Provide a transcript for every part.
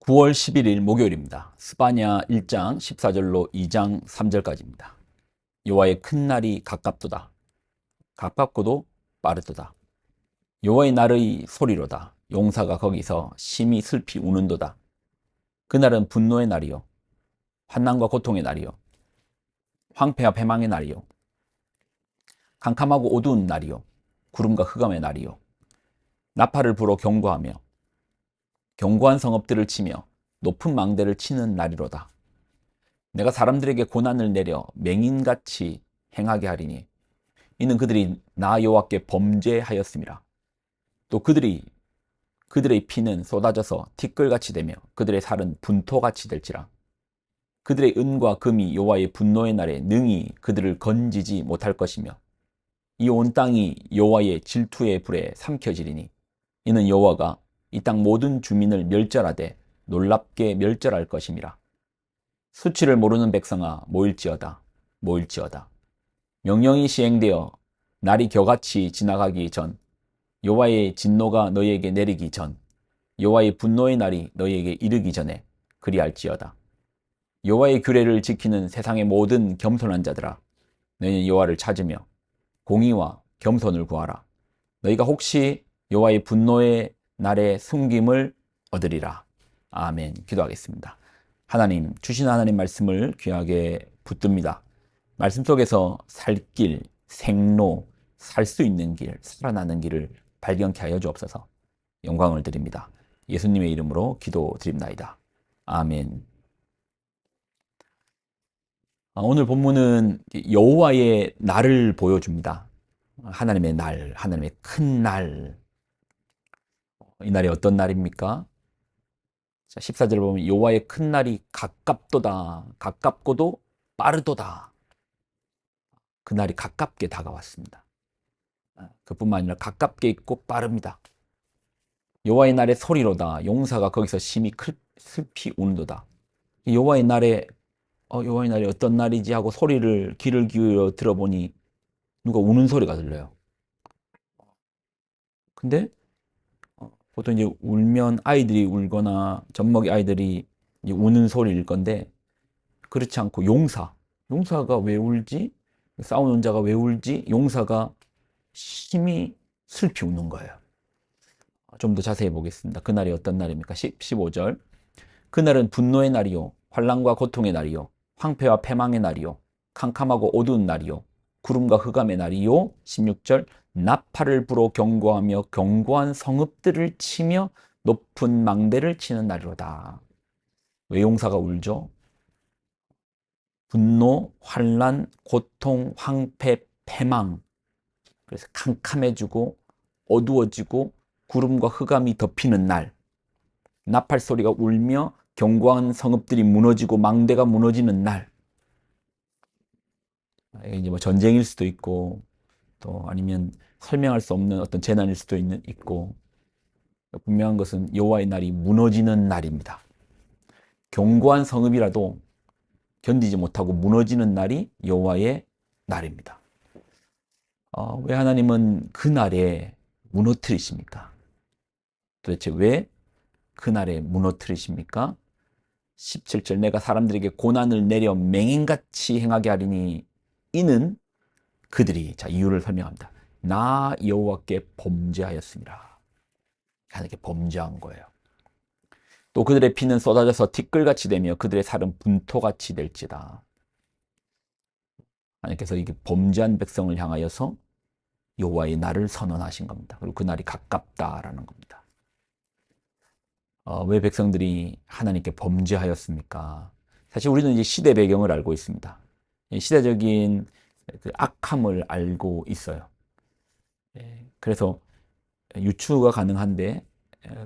9월 11일 목요일입니다. 스바냐 1장 14절로 2장 3절까지입니다. 여호와의 큰 날이 가깝도다. 가깝고도 빠르도다. 여호와의 날의 소리로다. 용사가 거기서 심히 슬피 우는도다. 그날은 분노의 날이요. 환난과 고통의 날이요. 황폐와 패망의 날이요. 캄캄하고 어두운 날이요. 구름과 흑암의 날이요. 나팔을 불어 경고하며 견고한 성읍들을 치며 높은 망대를 치는 날이로다. 내가 사람들에게 고난을 내려 맹인같이 행하게 하리니 이는 그들이 나 여호와께 범죄하였음이라. 또 그들이 그들의 피는 쏟아져서 티끌같이 되며 그들의 살은 분토같이 될지라. 그들의 은과 금이 여호와의 분노의 날에 능히 그들을 건지지 못할 것이며 이 온 땅이 여호와의 질투의 불에 삼켜지리니 이는 여호와가 이 땅 모든 주민을 멸절하되 놀랍게 멸절할 것임이라. 수치를 모르는 백성아 모일지어다 모일지어다. 명령이 시행되어 날이 겨같이 지나가기 전 여호와의 진노가 너희에게 내리기 전 여호와의 분노의 날이 너희에게 이르기 전에 그리할지어다. 여호와의 규례를 지키는 세상의 모든 겸손한 자들아 너희는 여호와를 찾으며 공의와 겸손을 구하라. 너희가 혹시 여호와의 분노의 날에 숨김을 얻으리라. 아멘. 기도하겠습니다. 하나님, 주신 하나님 말씀을 귀하게 붙듭니다. 말씀 속에서 살 길, 생로, 살 수 있는 길, 살아나는 길을 발견케 하여 주옵소서. 영광을 드립니다. 예수님의 이름으로 기도 드립나이다. 아멘. 아, 오늘 본문은 여호와의 날을 보여줍니다. 하나님의 날, 하나님의 큰 날. 이 날이 어떤 날입니까? 자, 14절 보면 여호와의 큰 날이 가깝도다. 가깝고도 빠르도다. 그 날이 가깝게 다가왔습니다. 아, 그뿐만 아니라 가깝게 있고 빠릅니다. 여호와의 날의 소리로다. 용사가 거기서 심히 슬피 우는도다. 여호와의 날에 어, 여호와의 날이 어떤 날이지 하고 소리를 귀를 기울여 들어보니 누가 우는 소리가 들려요. 근데 어, 보통 이제 울면 아이들이 울거나 젖먹이 아이들이 우는 소리일 건데 그렇지 않고 용사, 용사가 왜 울지? 싸우는 자가 왜 울지? 용사가 심히 슬피 우는 거예요. 좀 더 자세히 보겠습니다. 그날이 어떤 날입니까? 15절. 그날은 분노의 날이요. 환란과 고통의 날이요. 황폐와 패망의 날이요. 캄캄하고 어두운 날이요. 구름과 흑암의 날이요. 16절. 나팔을 불어 경고하며 견고한 성읍들을 치며 높은 망대를 치는 날이로다. 외용사가 울죠. 분노, 환란, 고통, 황폐, 패망. 그래서 캄캄해지고 어두워지고 구름과 흑암이 덮이는 날. 나팔 소리가 울며 견고한 성읍들이 무너지고 망대가 무너지는 날. 이제 뭐 전쟁일 수도 있고 또 아니면 설명할 수 없는 어떤 재난일 수도 있는 있고 분명한 것은 여호와의 날이 무너지는 날입니다. 견고한 성읍이라도 견디지 못하고 무너지는 날이 여호와의 날입니다. 어, 왜 하나님은 그 날에 무너뜨리십니까? 도대체 왜 그 날에 무너뜨리십니까? 17절 내가 사람들에게 고난을 내려 맹인같이 행하게 하리니 이는 그들이 자 이유를 설명합니다. 나 여호와께 범죄하였습니다. 하나님께 범죄한 거예요. 또 그들의 피는 쏟아져서 티끌같이 되며 그들의 살은 분토같이 될지다. 하나님께서 이게 범죄한 백성을 향하여서 여호와의 날을 선언하신 겁니다. 그리고 그 날이 가깝다라는 겁니다. 어, 왜 백성들이 하나님께 범죄하였습니까? 사실 우리는 이제 시대 배경을 알고 있습니다. 시대적인 그 악함을 알고 있어요. 예, 그래서 유추가 가능한데,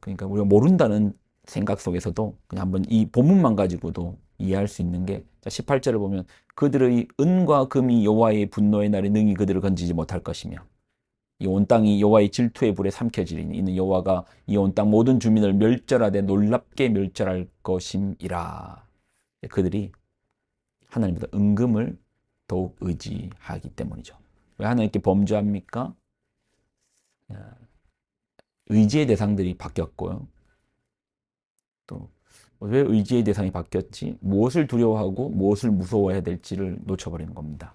그러니까 우리가 모른다는 생각 속에서도 그냥 한번 이 본문만 가지고도 이해할 수 있는 게 18절을 보면 그들의 은과 금이 여호와의 분노의 날에 능히 그들을 건지지 못할 것이며 이 온 땅이 여호와의 질투의 불에 삼켜지리니 이는 여호와가 이 온 땅 모든 주민을 멸절하되 놀랍게 멸절할 것임이라 그들이 하나님보다 은금을 더욱 의지하기 때문이죠. 왜 하나님께 범죄합니까? 의지의 대상들이 바뀌었고요. 또 왜 의지의 대상이 바뀌었지? 무엇을 두려워하고 무엇을 무서워해야 될지를 놓쳐버리는 겁니다.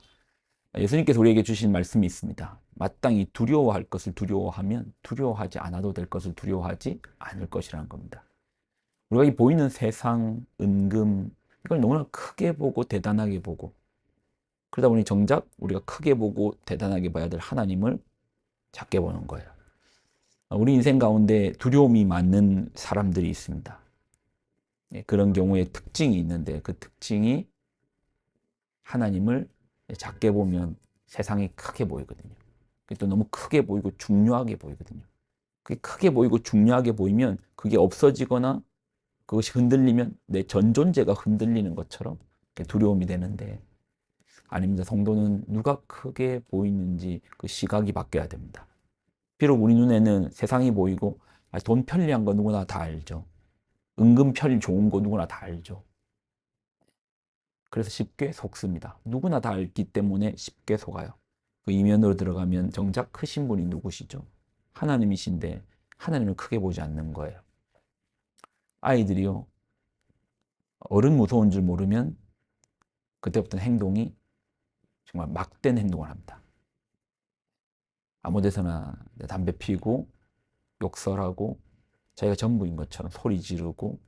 예수님께서 우리에게 주신 말씀이 있습니다. 마땅히 두려워할 것을 두려워하면 두려워하지 않아도 될 것을 두려워하지 않을 것이라는 겁니다. 우리가 이 보이는 세상, 은금, 이걸 너무나 크게 보고 대단하게 보고 그러다 보니 정작 우리가 크게 보고 대단하게 봐야 될 하나님을 작게 보는 거예요. 우리 인생 가운데 두려움이 많은 사람들이 있습니다. 예, 그런 경우에 특징이 있는데 그 특징이 하나님을 작게 보면 세상이 크게 보이거든요. 또 너무 크게 보이고 중요하게 보이거든요. 그게 크게 보이고 중요하게 보이면 그게 없어지거나 그것이 흔들리면 내 전 존재가 흔들리는 것처럼 두려움이 되는데 아닙니다. 성도는 누가 크게 보이는지 그 시각이 바뀌어야 됩니다. 비록 우리 눈에는 세상이 보이고 아, 돈 편리한 거 누구나 다 알죠. 은근 편리 좋은 거 누구나 다 알죠. 그래서 쉽게 속습니다. 누구나 다 알기 때문에 쉽게 속아요. 그 이면으로 들어가면 정작 크신 분이 누구시죠? 하나님이신데 하나님을 크게 보지 않는 거예요. 아이들이요. 어른 무서운 줄 모르면 그때부터 행동이 정말 막된 행동을 합니다. 아무 데서나 담배 피고 욕설하고 자기가 전부인 것처럼 소리 지르고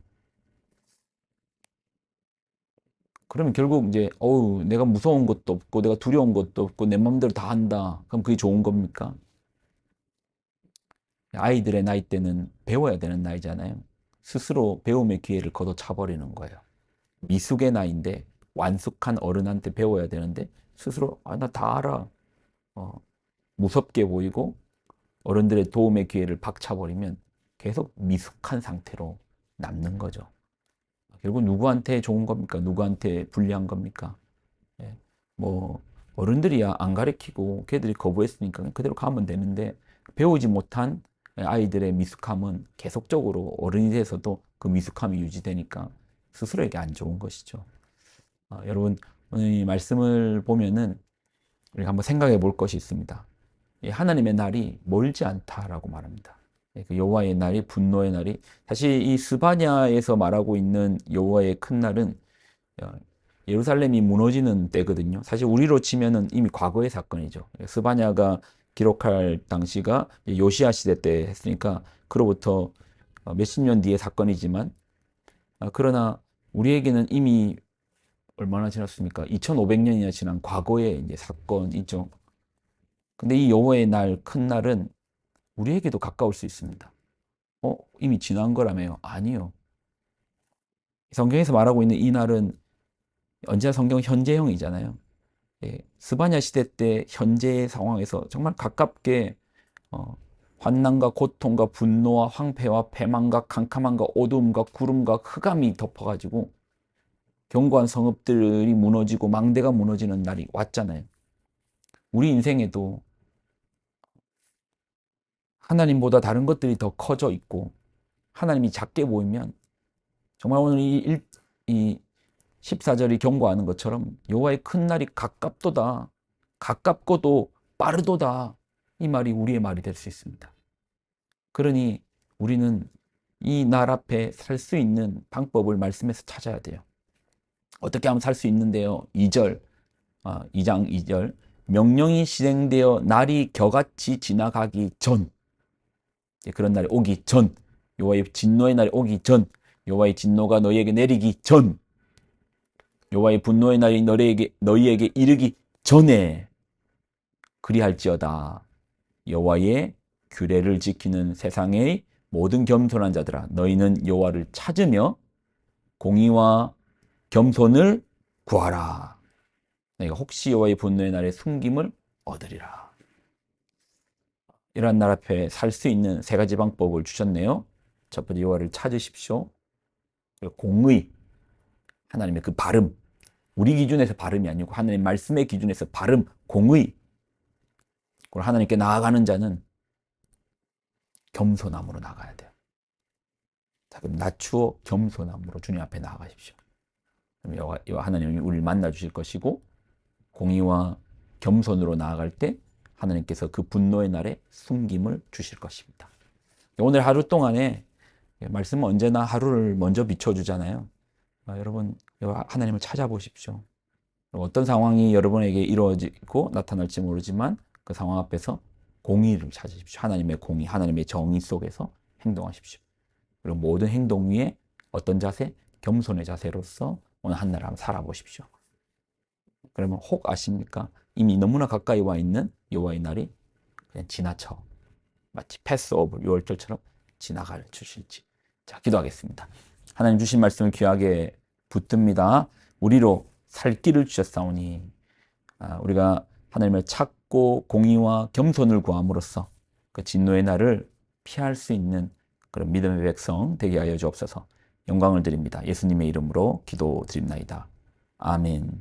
그러면 결국 이제 어우 내가 무서운 것도 없고 내가 두려운 것도 없고 내 마음대로 다 한다. 그럼 그게 좋은 겁니까? 아이들의 나이 때는 배워야 되는 나이잖아요. 스스로 배움의 기회를 걷어차버리는 거예요. 미숙의 나이인데 완숙한 어른한테 배워야 되는데 스스로 아 나 다 알아. 어, 무섭게 보이고 어른들의 도움의 기회를 박차버리면 계속 미숙한 상태로 남는 거죠. 결국 누구한테 좋은 겁니까? 누구한테 불리한 겁니까? 예. 뭐 어른들이야 안 가르치고 걔들이 거부했으니까 그대로 가면 되는데 배우지 못한 아이들의 미숙함은 계속적으로 어른이 돼서도 그 미숙함이 유지되니까 스스로에게 안 좋은 것이죠. 아, 여러분 오늘 이 말씀을 보면은 우리가 한번 생각해 볼 것이 있습니다. 하나님의 날이 멀지 않다라고 말합니다. 예, 그 여호와의 날이 분노의 날이 사실 이 스바냐에서 말하고 있는 여호와의 큰 날은 어, 예루살렘이 무너지는 때거든요. 사실 우리로 치면은 이미 과거의 사건이죠. 스바냐가 기록할 당시가 요시아 시대 때 했으니까 그로부터 어, 몇십 년 뒤의 사건이지만 아, 그러나 우리에게는 이미 얼마나 지났습니까? 2500년이나 지난 과거의 이제 사건이죠. 근데 이 여호와의 날, 큰 날은 우리에게도 가까울 수 있습니다. 어, 이미 지난 거라며요? 아니요. 성경에서 말하고 있는 이 날은 언제나 성경 현재형이잖아요. 예, 스바냐 시대 때 현재의 상황에서 정말 가깝게 어, 환난과 고통과 분노와 황폐와 패망과 캄캄함과 어둠과 구름과 흑암이 덮어가지고 견고한 성읍들이 무너지고 망대가 무너지는 날이 왔잖아요. 우리 인생에도 하나님보다 다른 것들이 더 커져 있고 하나님이 작게 보이면 정말 오늘 이, 일, 이 14절이 경고하는 것처럼 여호와의 큰 날이 가깝도다 가깝고도 빠르도다 이 말이 우리의 말이 될 수 있습니다. 그러니 우리는 이 날 앞에 살 수 있는 방법을 말씀에서 찾아야 돼요. 어떻게 하면 살 수 있는데요. 2절, 아, 2장 2절. 명령이 실행되어 날이 겨같이 지나가기 전. 그런 날이 오기 전. 여호와의 진노의 날이 오기 전. 여호와의 진노가 너희에게 내리기 전. 여호와의 분노의 날이 너희에게, 너희에게 이르기 전에 그리할지어다. 여호와의 규례를 지키는 세상의 모든 겸손한 자들아 너희는 여호와를 찾으며 공의와 겸손을 구하라. 내가 혹시 여호와의 분노의 날에 숨김을 얻으리라. 이러한 날 앞에 살 수 있는 세 가지 방법을 주셨네요. 첫 번째 여호와를 찾으십시오. 공의, 하나님의 그 발음, 우리 기준에서 발음이 아니고 하나님 말씀의 기준에서 발음, 공의. 그리고 하나님께 나아가는 자는 겸손함으로 나가야 돼요. 자, 그럼 낮추어 겸손함으로 주님 앞에 나아가십시오. 그럼 하나님이 우리를 만나 주실 것이고 공의와 겸손으로 나아갈 때 하나님께서 그 분노의 날에 숨김을 주실 것입니다. 오늘 하루 동안에 예, 말씀은 언제나 하루를 먼저 비춰주잖아요. 아, 여러분, 하나님을 찾아보십시오. 어떤 상황이 여러분에게 이루어지고 나타날지 모르지만 그 상황 앞에서 공의를 찾으십시오. 하나님의 공의, 하나님의 정의 속에서 행동하십시오. 그리고 모든 행동 위에 어떤 자세? 겸손의 자세로서 오늘 한날 한번 살아보십시오. 그러면 혹 아십니까? 이미 너무나 가까이 와 있는 여호와의 날이 그냥 지나쳐 마치 패스 오브 6월절처럼 지나갈 주실지. 자, 기도하겠습니다. 하나님 주신 말씀을 귀하게 붙듭니다. 우리로 살 길을 주셨사오니 아, 우리가 하나님을 찾고 공의와 겸손을 구함으로써 그 진노의 날을 피할 수 있는 그런 믿음의 백성 되게 하여 주옵소서. 영광을 드립니다. 예수님의 이름으로 기도드립나이다. 아멘.